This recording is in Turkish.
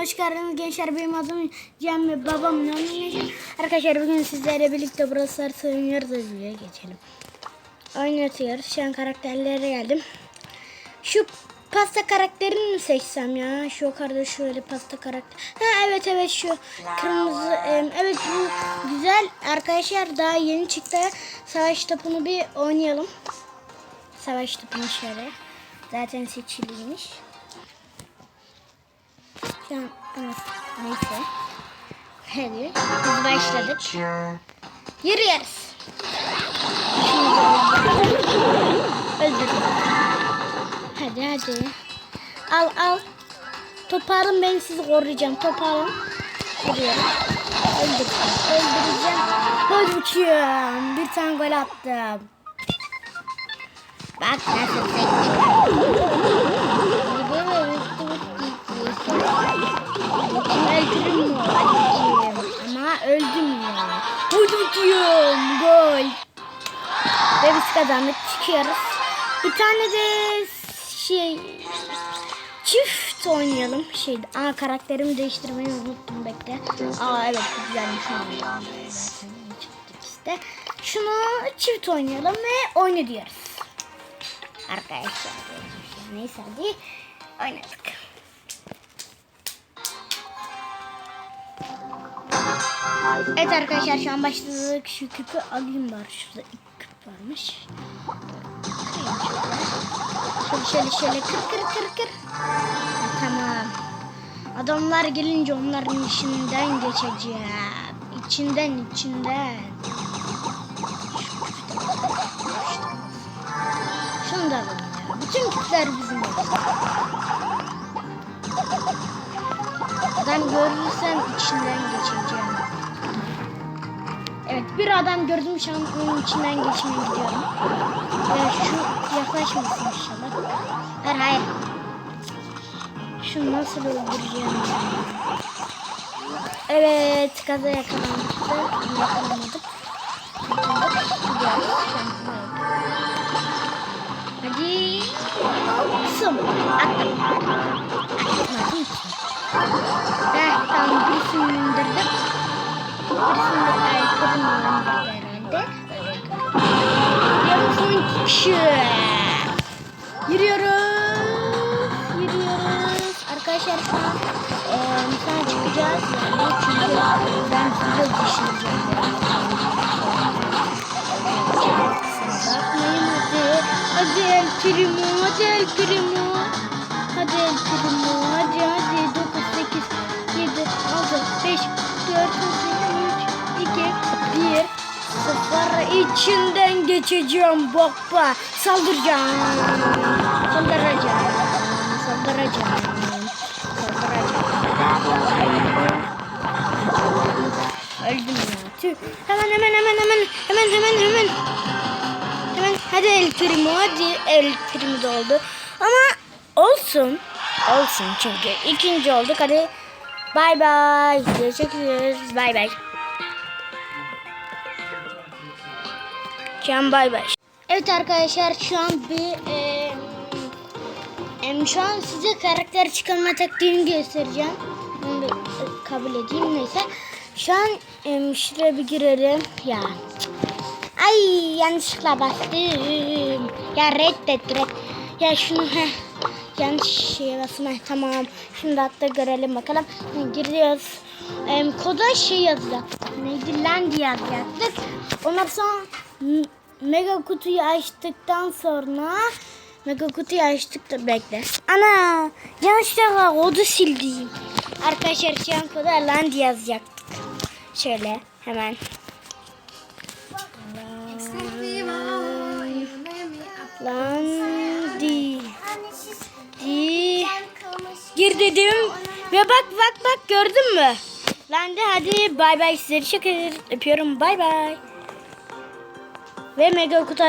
hoş geldiniz gençler. Benim adım Cem ve babam Nani. Arkadaşlar bugün sizlerle birlikte Stars oynuyoruz. Videoya geçelim. Oynatıyoruz. Şu an karakterlere geldim. Şu pasta karakterini mi seçsem ya? Şu yukarıda şöyle pasta karakter. Ha evet evet şu kırmızı. Evet bu güzel. Arkadaşlar daha yeni çıktı. Savaş topunu bir oynayalım. Savaş topunu şöyle. Zaten seçiliymiş. An evet, neyse. Hadi biz başladık. Yürüyoruz. Öldürdüm. Hadi hadi. Al al. Toparım ben sizi koruyacağım. Toparım. Yürüyorum. Öldüreceğim. Öldüreceğim. Uçuyorum. Bir tane gol attım. Bak nasıl Öldürüm mü? Ama öldüm ya. Diyorum. Gol. Ve biz kazandık. Çıkıyoruz. Bir tane de şey çift oynayalım. Şey, aa karakterimi değiştirmeyi unuttum bekle. Aa evet güzelmiş işte. Şunu çift oynayalım ve oyna diyoruz. Arkadaşlar neyse hadi oynadık. Evet arkadaşlar şu an başladık. Şu küpü alayım bari. Şurada iki küp varmış. Şöyle şöyle şöyle kır kır kır kır. Tamam. Adamlar gelince onların işinden geçeceğim. İçinden içinden. Şunu da alalım ya. Bütün küpler bizim olsun. Adam görürsem içinden geçeceğim. Bir adam gördüm şu an onun içinden geçmeye gidiyorum. Ee, şu yaklaşmasın inşallah. Hayır hayır. Şunu nasıl öldüreceğim? Evet kaza yakalandık. Kişi. Yürüyoruz. Yürüyoruz. Arkadaşlar şu an e, mesela çıkacağız. Yani çünkü ben size düşüneceğim. Bakmayın hadi. Hadi el primo. Hadi el primo. Hadi el primo. Hadi hadi. 9, 8, 7, 6, 5, 4, 3, içinden geçeceğim baba. Saldıracağım. Saldıracağım. Saldıracağım. Saldıracağım. Öldüm ya. Tüh. Hemen hemen hemen hemen hemen hemen hemen. Hemen hadi el primo hadi el primo da oldu. Ama olsun. Olsun çünkü ikinci olduk. Hadi bay bay. Görüşürüz. Bay bay. Şu an bay bay. Evet arkadaşlar şu an bir e, em, şu an size karakter çıkarma taktiğini göstereceğim. Onu bir, e, kabul edeyim neyse. Şu an em, şuraya bir girelim. Ya. Ay yanlışlıkla bastım. Ya reddet red. Ya şunu heh. Yanlış şeye basma. Tamam. Şimdi hatta görelim bakalım. Giriyoruz. Em, koda şey yazacak. Neydi? Land yazacaktık. Ondan sonra mega kutuyu açtıktan sonra mega kutuyu açtık da bekle. Ana yanlışlıkla kodu sildim. Arkadaşlar şu an koda land yazacaktık. Şöyle hemen. Lan di. Gir dedim. Ve bak bak bak gördün mü? Lan de hadi bay bay sizleri çok öpüyorum bay bay. Ve mega kutu